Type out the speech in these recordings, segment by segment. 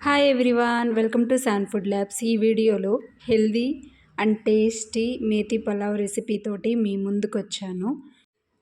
Hi everyone welcome to San food labs ఈ వీడియోలో healthy and tasty methi pulao రెసిపీతోటి మీ ముందుకు వచ్చాను.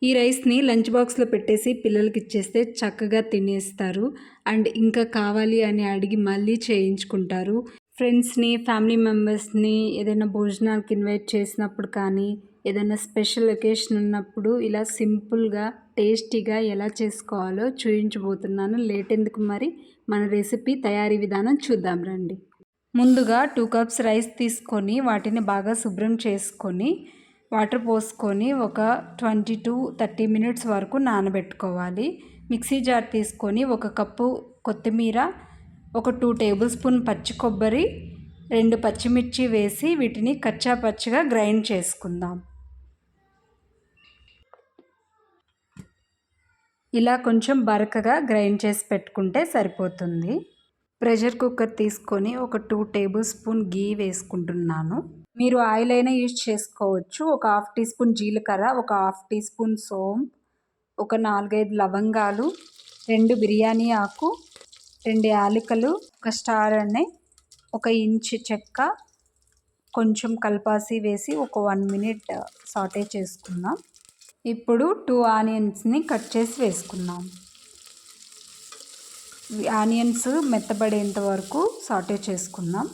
ఈ రైస్ని లంచ్ బాక్స్లో పెట్టేసి పిల్లలకి ఇచ్చేస్తే చక్కగా తినేస్తారు. అండ్ ఇంకా కావాలి అని అడిగి మళ్ళీ చేయించుకుంటారు. ఫ్రెండ్స్ని ఫ్యామిలీ మెంబర్స్ని ఏదైనా భోజనాలకు ఇన్వైట్ చేసినప్పుడు కానీ ఏదైనా స్పెషల్ ఒకేషన్ ఉన్నప్పుడు ఇలా సింపుల్గా టేస్టీగా ఎలా చేసుకోవాలో చూపించబోతున్నాను లేట్ ఎందుకు మరి? మన రెసిపీ తయారీ విధానం చూద్దాం రండి. ముందుగా టూ కప్స్ రైస్ తీసుకొని వాటిని బాగా శుభ్రం చేసుకొని వాటర్ పోసుకొని ఒక ట్వంటీ టు థర్టీ మినిట్స్ వరకు నానబెట్టుకోవాలి. మిక్సీ జార్ తీసుకొని ఒక కప్పు కొత్తిమీర ఒక టూ టేబుల్ స్పూన్ పచ్చి కొబ్బరి రెండు పచ్చిమిర్చి వేసి వీటిని కచ్చా పచ్చిగా గ్రైండ్ చేసుకుందాం. ఇలా కొంచెం బరకగా గ్రైండ్ చేసి పెట్టుకుంటే సరిపోతుంది. ప్రెషర్ కుక్కర్ తీసుకొని ఒక టూ టేబుల్ స్పూన్ గీ వేసుకుంటున్నాను. మీరు ఆయిల్ అయినా యూజ్ చేసుకోవచ్చు. ఒక హాఫ్ టీ స్పూన్ జీలకర్ర ఒక హాఫ్ టీ స్పూన్ సోమ్ ఒక నాలుగైదు లవంగాలు రెండు బిర్యానీ ఆకు రెండు యాలకులు ఒక స్టార్ అనే ఒక ఇంచు చెక్క కొంచెం కల్పాసి వేసి ఒక వన్ మినిట్ సాటే చేసుకుందాం. ఇప్పుడు టూ ఆనియన్స్ని కట్ చేసి వేసుకుందాం. ఆనియన్స్ మెత్తబడేంత వరకు సాటే చేసుకుందాం.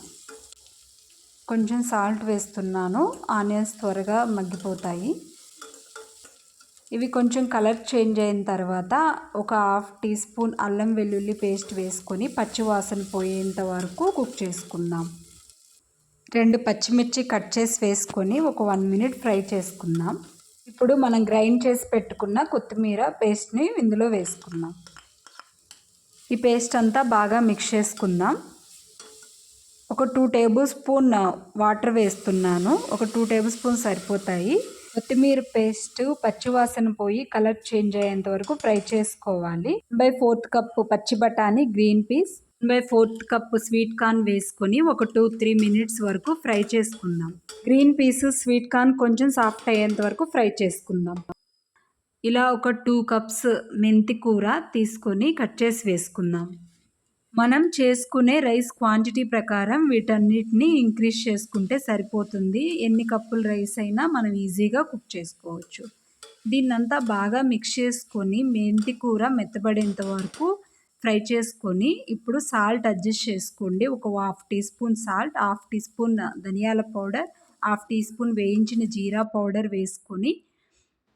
కొంచెం సాల్ట్ వేస్తున్నాను. ఆనియన్స్ త్వరగా మగ్గిపోతాయి. ఇవి కొంచెం కలర్ చేంజ్ అయిన తర్వాత ఒక హాఫ్ టీ స్పూన్ అల్లం వెల్లుల్లి పేస్ట్ వేసుకొని పచ్చివాసన పోయేంత వరకు కుక్ చేసుకుందాం. రెండు పచ్చిమిర్చి కట్ చేసి వేసుకొని ఒక వన్ మినిట్ ఫ్రై చేసుకుందాం. ఇప్పుడు మనం గ్రైండ్ చేసి పెట్టుకున్న కొత్తిమీర పేస్ట్ని ఇందులో వేసుకుందాం. ఈ పేస్ట్ అంతా బాగా మిక్స్ చేసుకుందాం. ఒక టూ టేబుల్ స్పూన్ వాటర్ వేస్తున్నాను. ఒక టూ టేబుల్ స్పూన్ సరిపోతాయి. కొత్తిమీర పేస్ట్ పచ్చివాసన పోయి కలర్ చేంజ్ అయ్యేంత వరకు ఫ్రై చేసుకోవాలి. బై ఫోర్త్ కప్ పచ్చి బఠానీ green peas. By fourth cup sweet corn వేసుకొని ఒక టూ త్రీ మినిట్స్ వరకు ఫ్రై చేసుకుందాం. గ్రీన్ పీస్ స్వీట్ కార్న్ కొంచెం సాఫ్ట్ అయ్యేంత వరకు ఫ్రై చేసుకుందాం. ఇలా ఒక టూ కప్స్ మెంతి కూర తీసుకొని కట్ చేసి వేసుకుందాం. మనం చేసుకునే రైస్ క్వాంటిటీ ప్రకారం వీటన్నిటిని ఇంక్రీజ్ చేసుకుంటే సరిపోతుంది. ఎన్ని కప్పుల రైస్ అయినా మనం ఈజీగా కుక్ చేసుకోవచ్చు. దీన్నంతా బాగా మిక్స్ చేసుకొని మెంతి కూర మెత్తబడేంత వరకు ఫ్రై చేసుకొని ఇప్పుడు సాల్ట్ అడ్జస్ట్ చేసుకోండి. ఒక half teaspoon salt half teaspoon ధనియాల పౌడర్ హాఫ్ టీ స్పూన్ వేయించిన జీరా పౌడర్ వేసుకొని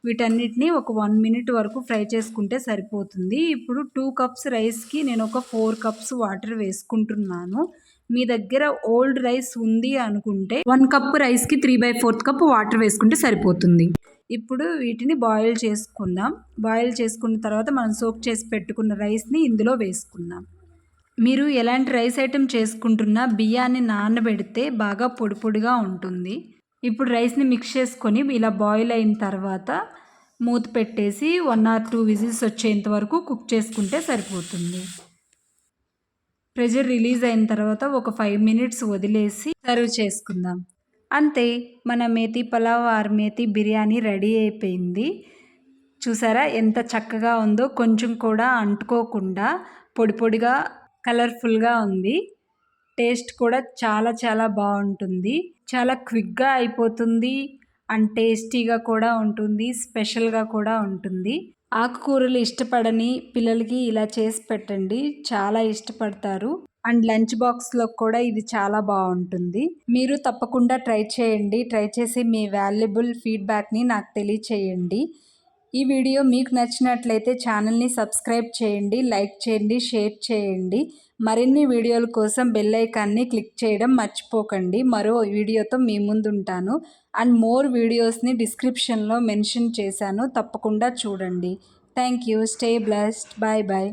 వీటన్నిటిని ఒక వన్ మినిట్ వరకు ఫ్రై చేసుకుంటే సరిపోతుంది. ఇప్పుడు టూ కప్స్ రైస్కి నేను ఒక ఫోర్ కప్స్ వాటర్ వేసుకుంటున్నాను. మీ దగ్గర ఓల్డ్ రైస్ ఉంది అనుకుంటే వన్ కప్ రైస్కి three by fourth cup water వేసుకుంటే సరిపోతుంది. ఇప్పుడు వీటిని బాయిల్ చేసుకుందాం. బాయిల్ చేసుకున్న తర్వాత మనం సోక్ చేసి పెట్టుకున్న రైస్ని ఇందులో వేసుకుందాం. మీరు ఎలాంటి రైస్ ఐటెం చేసుకుంటున్నా బియ్యాన్ని నానబెడితే బాగా పొడి పొడిగా ఉంటుంది. ఇప్పుడు రైస్ని మిక్స్ చేసుకొని ఇలా బాయిల్ అయిన తర్వాత మూత పెట్టేసి వన్ ఆర్ టూ విజిల్స్ వచ్చేంత వరకు కుక్ చేసుకుంటే సరిపోతుంది. ప్రెషర్ రిలీజ్ అయిన తర్వాత ఒక ఫైవ్ మినిట్స్ వదిలేసి సర్వ్ చేసుకుందాం. అంతే మన మేతి పలావ్ ఆర్ మేతి బిర్యానీ రెడీ అయిపోయింది. చూసారా ఎంత చక్కగా ఉందో? కొంచెం కూడా అంటుకోకుండా పొడి పొడిగా కలర్ఫుల్గా ఉంది. టేస్ట్ కూడా చాలా చాలా బాగుంటుంది. చాలా క్విక్గా అయిపోతుంది అండ్ టేస్టీగా కూడా ఉంటుంది స్పెషల్గా కూడా ఉంటుంది. ఆకుకూరలు ఇష్టపడని పిల్లలకి ఇలా చేసి పెట్టండి. చాలా ఇష్టపడతారు. అండ్ లంచ్ బాక్స్లో కూడా ఇది చాలా బాగుంటుంది. మీరు తప్పకుండా ట్రై చేయండి. ట్రై చేసి మీ వాల్యుబుల్ ఫీడ్బ్యాక్ని నాకు తెలియచేయండి. ఈ వీడియో మీకు నచ్చినట్లయితే ఛానల్ని సబ్స్క్రైబ్ చేయండి లైక్ చేయండి షేర్ చేయండి. మరిన్ని వీడియోల కోసం బెల్ ఐకాన్ని క్లిక్ చేయడం మర్చిపోకండి. మరో వీడియోతో మీ ముందు ఉంటాను అండ్ మోర్ వీడియోస్ని డిస్క్రిప్షన్లో మెన్షన్ చేశాను. తప్పకుండా చూడండి. Thank you stay blessed. Bye bye.